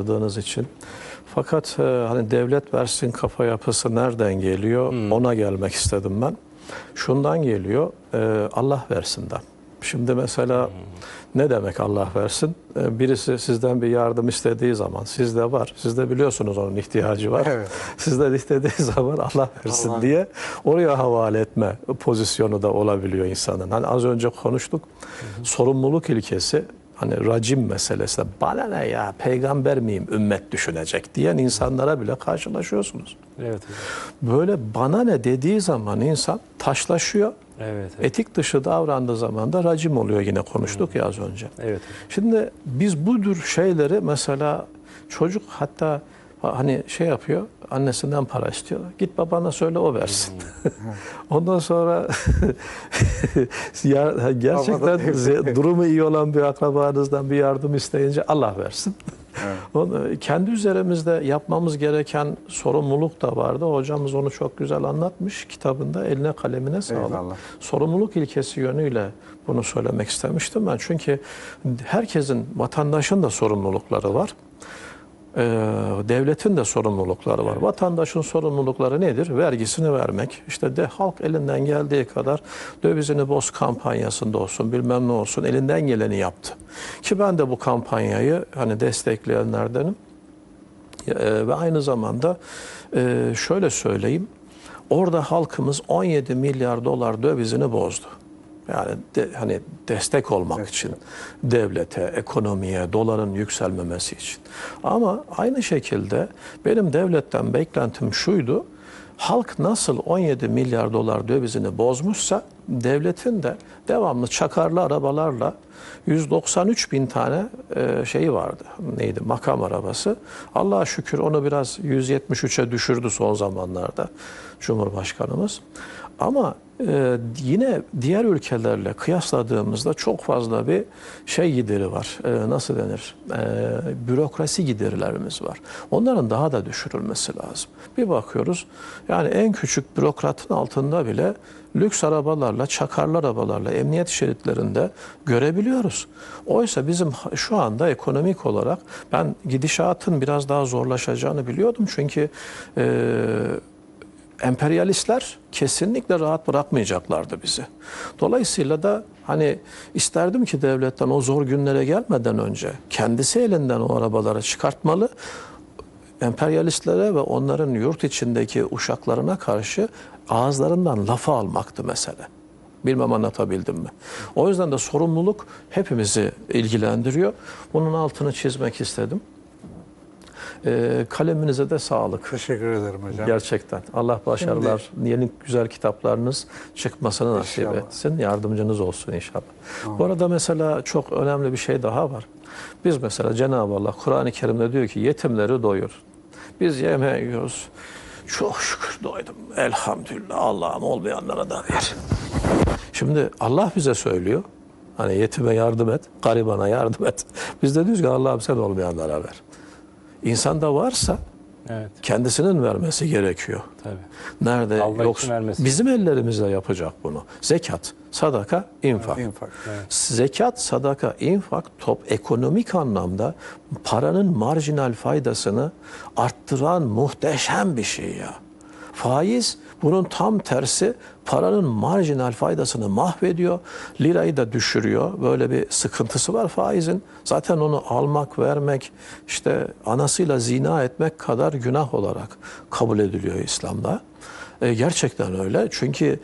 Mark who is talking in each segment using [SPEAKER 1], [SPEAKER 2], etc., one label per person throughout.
[SPEAKER 1] Aradığınız için. Fakat e, hani devlet versin kafa yapısı nereden geliyor? Ona gelmek istedim ben. Şundan geliyor. e, Allah versinden. Şimdi mesela ne demek Allah versin? E, Birisi sizden bir yardım istediği zaman sizde var. Siz de biliyorsunuz onun ihtiyacı var.
[SPEAKER 2] Evet.
[SPEAKER 1] Sizden istediği zaman Allah versin
[SPEAKER 2] Allah.
[SPEAKER 1] diye oraya havale etme pozisyonu da olabiliyor insanın. Hani az önce konuştuk. Sorumluluk ilkesi hani racim meselesi. Bana ne ya peygamber miyim ümmet düşünecek diyen insanlara bile karşılaşıyorsunuz.
[SPEAKER 3] Evet.
[SPEAKER 1] Böyle bana ne dediği zaman insan taşlaşıyor.
[SPEAKER 3] Evet. Evet.
[SPEAKER 1] Etik dışı davrandığı zaman da racim oluyor yine konuştuk ya az önce.
[SPEAKER 3] evet.
[SPEAKER 1] Şimdi biz bu tür şeyleri mesela çocuk hatta hani şey yapıyor annesinden para istiyor. Git babana söyle o versin. Ondan sonra ya, gerçekten durumu iyi olan bir akrabanızdan bir yardım isteyince Allah versin.
[SPEAKER 2] Evet.
[SPEAKER 1] Onu, kendi üzerimizde yapmamız gereken sorumluluk da vardı. Hocamız onu çok güzel anlatmış kitabında. Eline kalemine sağlık.
[SPEAKER 2] Eyvallah.
[SPEAKER 1] Sorumluluk ilkesi yönüyle bunu söylemek istemiştim ben. Çünkü herkesin, vatandaşın da sorumlulukları var. Ee, devletin de sorumlulukları var. Vatandaşın sorumlulukları nedir? Vergisini vermek. İşte de halk elinden geldiği kadar dövizini boz kampanyasında olsun, bilmem ne olsun elinden geleni yaptı. Ki ben de bu kampanyayı hani destekleyenlerdenim. Ee, ve aynı zamanda e, şöyle söyleyeyim. Orada halkımız 17 milyar dolar dövizini bozdu. Yani de- hani destek olmak için devlete, ekonomiye, doların yükselmemesi için. Ama aynı şekilde benim devletten beklentim şuydu. Halk nasıl 17 milyar dolar dövizini bozmuşsa devletin de devamlı çakarlı arabalarla 193 bin tane e, şeyi vardı. Neydi? Makam arabası. Allah'a şükür onu biraz 173'e düşürdü son zamanlarda Cumhurbaşkanımız. Ama e, yine diğer ülkelerle kıyasladığımızda çok fazla bir şey gideri var. E, nasıl denir? E, bürokrasi giderlerimiz var. Onların daha da düşürülmesi lazım. Bir bakıyoruz yani en küçük bürokratın altında bile lüks arabalarla, çakarlı arabalarla emniyet şeritlerinde görebiliyoruz. Oysa bizim şu anda ekonomik olarak ben gidişatın biraz daha zorlaşacağını biliyordum. Çünkü e, emperyalistler kesinlikle rahat bırakmayacaklardı bizi. Dolayısıyla da hani isterdim ki devletten o zor günlere gelmeden önce kendisi elinden o arabaları çıkartmalı. Emperyalistlere ve onların yurt içindeki uşaklarına karşı ağızlarından lafı almaktı mesele. Bilmem anlatabildim mi? O yüzden de sorumluluk hepimizi ilgilendiriyor. Bunun altını çizmek istedim. Ee, kaleminize de sağlık.
[SPEAKER 2] Teşekkür ederim hocam.
[SPEAKER 1] Gerçekten. Allah başarılar, yeni güzel kitaplarınız çıkmasını nasip
[SPEAKER 2] İnşallah.
[SPEAKER 1] etsin. Yardımcınız olsun inşallah. Bu arada mesela çok önemli bir şey daha var. Biz mesela Cenab-ı Allah Kur'an-ı Kerim'de diyor ki yetimleri doyur. Biz yemeği yiyoruz. Çok şükür doydum. Elhamdülillah Allah'ım olmayanlara da ver. Şimdi Allah bize söylüyor. Hani yetime yardım et, garibana yardım et. Biz de diyoruz ki Allah'ım sen olmayanlara ver. İnsanda varsa
[SPEAKER 3] Evet.
[SPEAKER 1] kendisinin vermesi gerekiyor.
[SPEAKER 3] Tabii.
[SPEAKER 1] Nerede
[SPEAKER 3] Allah
[SPEAKER 1] yoksa bizim ellerimizle yapacak bunu. Zekat, sadaka, infak.
[SPEAKER 2] İnfak.
[SPEAKER 1] Zekat, sadaka, infak top ekonomik anlamda paranın marjinal faydasını arttıran muhteşem bir şey ya. Faiz bunun tam tersi paranın marjinal faydasını mahvediyor. Lirayı da düşürüyor. Böyle bir sıkıntısı var faizin. Zaten onu almak, vermek, işte anasıyla zina etmek kadar günah olarak kabul ediliyor İslam'da. E, gerçekten öyle. Çünkü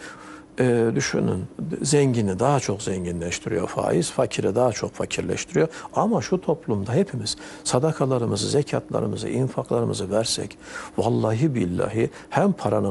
[SPEAKER 1] e, düşünün zengini daha çok zenginleştiriyor faiz, fakiri daha çok fakirleştiriyor. Ama şu toplumda hepimiz sadakalarımızı, zekatlarımızı, infaklarımızı versek vallahi billahi hem paranın